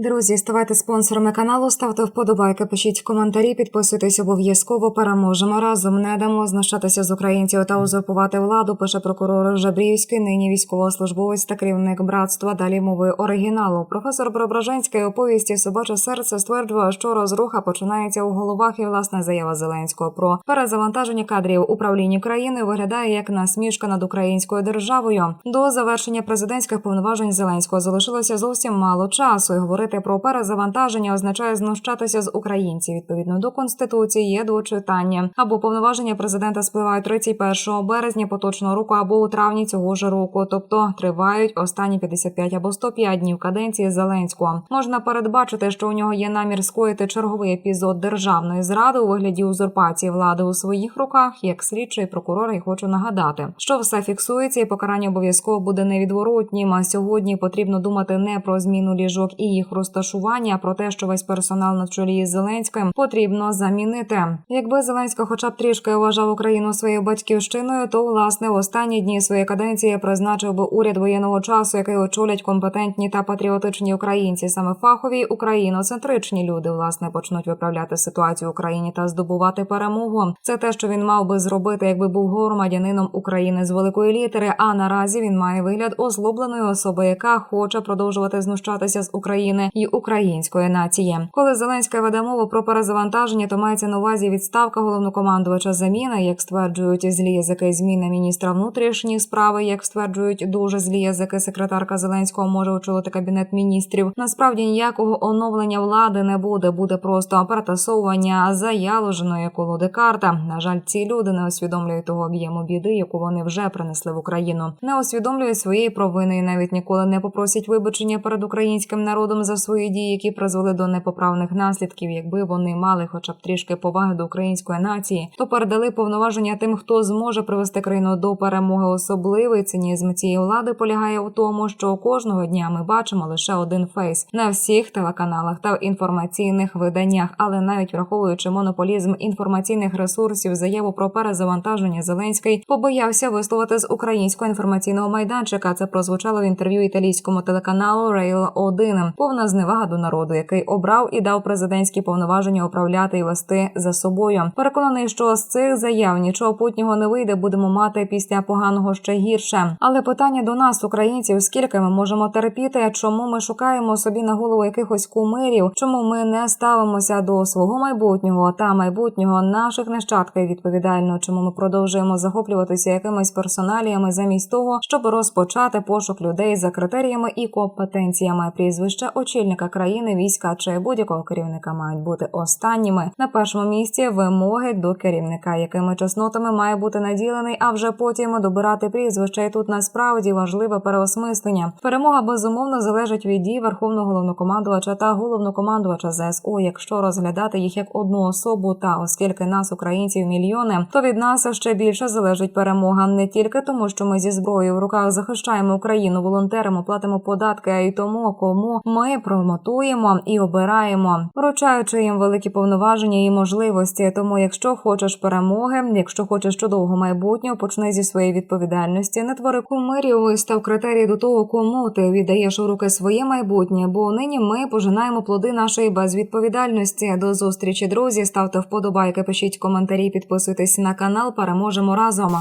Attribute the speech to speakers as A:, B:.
A: Друзі, ставайте спонсорами каналу, ставте вподобайки, пишіть коментарі, підписуйтесь обов'язково. Переможемо разом. Не дамо знущатися з українців та узурпувати владу. Пише прокурор Жабрівський, нині військовослужбовець та керівник братства. Далі мови оригіналу. Професор Преображенський у повісті Собаче серце стверджує, що розруха починається у головах. І власне заява Зеленського про перезавантаження кадрів управління країни виглядає як насмішка над українською державою. До завершення президентських повноважень Зеленського залишилося зовсім мало часу. І говорити про перезавантаження означає знущатися з українців. Відповідно до конституції є двочитання або повноваження президента спливають 31 березня поточного року або у травні цього ж року, тобто тривають останні 55 або 105 днів каденції Зеленського. Можна передбачити, що у нього є намір скоїти черговий епізод державної зради у вигляді узурпації влади у своїх руках, як слідчий прокурор. І хочу нагадати, що все фіксується, і покарання обов'язково буде невідворотнім. А сьогодні потрібно думати не про зміну ліжок і їх розташування, про те, що весь персонал на чолі з Зеленським потрібно замінити. Якби Зеленський, хоча б трішки вважав Україну своєю батьківщиною, то власне в останні дні своєї каденції призначив би уряд воєнного часу, який очолять компетентні та патріотичні українці, саме фахові україноцентричні люди, власне, почнуть виправляти ситуацію в Україні та здобувати перемогу. Це те, що він мав би зробити, якби був громадянином України з великої літери. А наразі він має вигляд озлобленої особи, яка хоче продовжувати знущатися з України і української нації. Коли Зеленська веде мову про перезавантаження, то мається на увазі відставка головнокомандувача заміна, як стверджують злі язики зміна міністра внутрішніх справи, як стверджують дуже злі язики, секретарка Зеленського може очолити кабінет міністрів. Насправді ніякого оновлення влади не буде. Буде просто перетасовування заяложеної колоди карта. На жаль, ці люди не усвідомлюють того об'єму біди, яку вони вже принесли в Україну. Не усвідомлюють своєї провини і навіть ніколи не попросять вибачення перед українським народом за свої дії, які призвели до непоправних наслідків. Якби вони мали, хоча б трішки поваги до української нації, то передали повноваження тим, хто зможе привести країну до перемоги. Особливий цинізм цієї влади полягає у тому, що кожного дня ми бачимо лише один фейс на всіх телеканалах та в інформаційних виданнях, але навіть враховуючи монополізм інформаційних ресурсів, заяву про перезавантаження Зеленський побоявся висловити з українського інформаційного майданчика. Це прозвучало в інтерв'ю італійському телеканалу Rail 1 повна зневага до народу, який обрав і дав президентські повноваження управляти і вести за собою. Переконаний, що з цих заяв нічого путнього не вийде, будемо мати після поганого ще гірше. Але питання до нас, українців, скільки ми можемо терпіти? Чому ми шукаємо собі на голову якихось кумирів? Чому ми не ставимося до свого майбутнього та майбутнього наших нащадків відповідально? Чому ми продовжуємо захоплюватися якимись персоналіями замість того, щоб розпочати пошук людей за критеріями і компетенціями прізвища очільника країни, війська чи будь-якого керівника мають бути останніми на першому місці вимоги до керівника, якими чеснотами має бути наділений, а вже потім добирати прізвища. І тут насправді важливе переосмислення. Перемога безумовно залежить від дій верховного головнокомандувача та головнокомандувача ЗСУ, якщо розглядати їх як одну особу. Та оскільки нас, українців, мільйони, то від нас ще більше залежить перемога не тільки тому, що ми зі зброєю в руках захищаємо Україну, волонтеримо, платимо податки, а й тому, кому ми промотуємо і обираємо, вручаючи їм великі повноваження і можливості. Тому, якщо хочеш перемоги, якщо хочеш чудового майбутнього, почни зі своєї відповідальності. Не твори кумирів, вистав критерії до того, кому ти віддаєш у руки своє майбутнє. Бо нині ми пожинаємо плоди нашої безвідповідальності. До зустрічі, друзі. Ставте вподобайки, пишіть коментарі, підписуйтесь на канал. Переможемо разом.